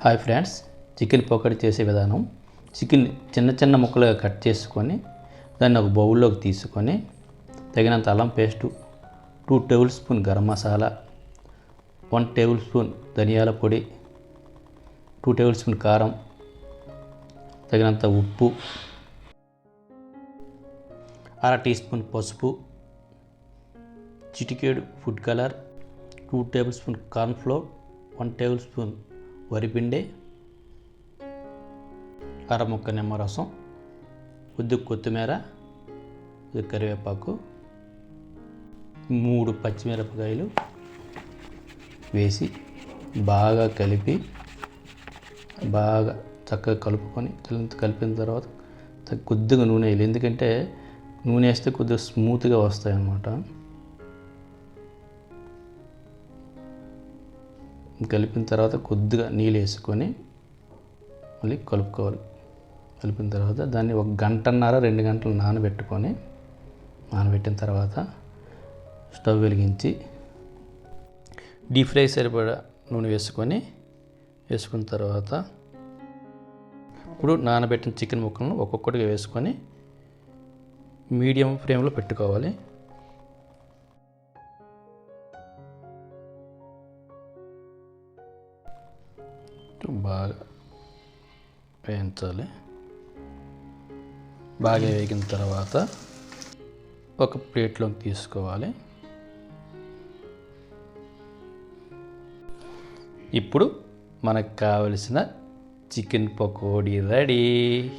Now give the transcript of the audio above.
Hi friends chicken pakodi చేసే విధానం. Chicken చిన్న చిన్న ముక్కలుగా కట్ చేసుకొని దాన్ని ఒక బౌల్లోకి తీసుకొని తగినంత అల్లం paste two tablespoon garam masala one tablespoon ధనియాల పొడి టూ టేబుల్ స్పూన్ కారం తగినంత ఉప్పు అర టీ స్పూన్ పసుపు చిటికేడు food colour two tablespoon cornflour one tablespoon వరిపిండి అర ముక్క నిమ్మరసం కొద్ది కొత్తిమీర కరివేపాకు మూడు పచ్చిమిరపకాయలు వేసి బాగా కలిపి బాగా చక్కగా కలుపుకొని కలిపిన తర్వాత త- కొద్దిగా నూనె వేయాలి. ఎందుకంటే నూనె వేస్తే కొద్దిగా స్మూత్గా వస్తాయి అన్నమాట కలిపిన తర్వాత కొద్దిగా నీళ్ళు వేసుకొని మళ్ళీ కలుపుకోవాలి. కలిపిన తర్వాత దాన్ని ఒక గంటన్నర రెండు గంటలు నానబెట్టుకొని నానబెట్టిన తర్వాత స్టవ్ వెలిగించి డీప్ ఫ్రై సరిపడా నూనె వేసుకొని వేసుకున్న తర్వాత ఇప్పుడు నానబెట్టిన చికెన్ ముక్కలను ఒక్కొక్కటిగా వేసుకొని మీడియం ఫ్లేమ్లో పెట్టుకోవాలి. బాగా వేయించాలి. బాగా వేగిన తర్వాత ఒక ప్లేట్లోకి తీసుకోవాలి. ఇప్పుడు మనకు కావలసిన చికెన్ పకోడీ రెడీ.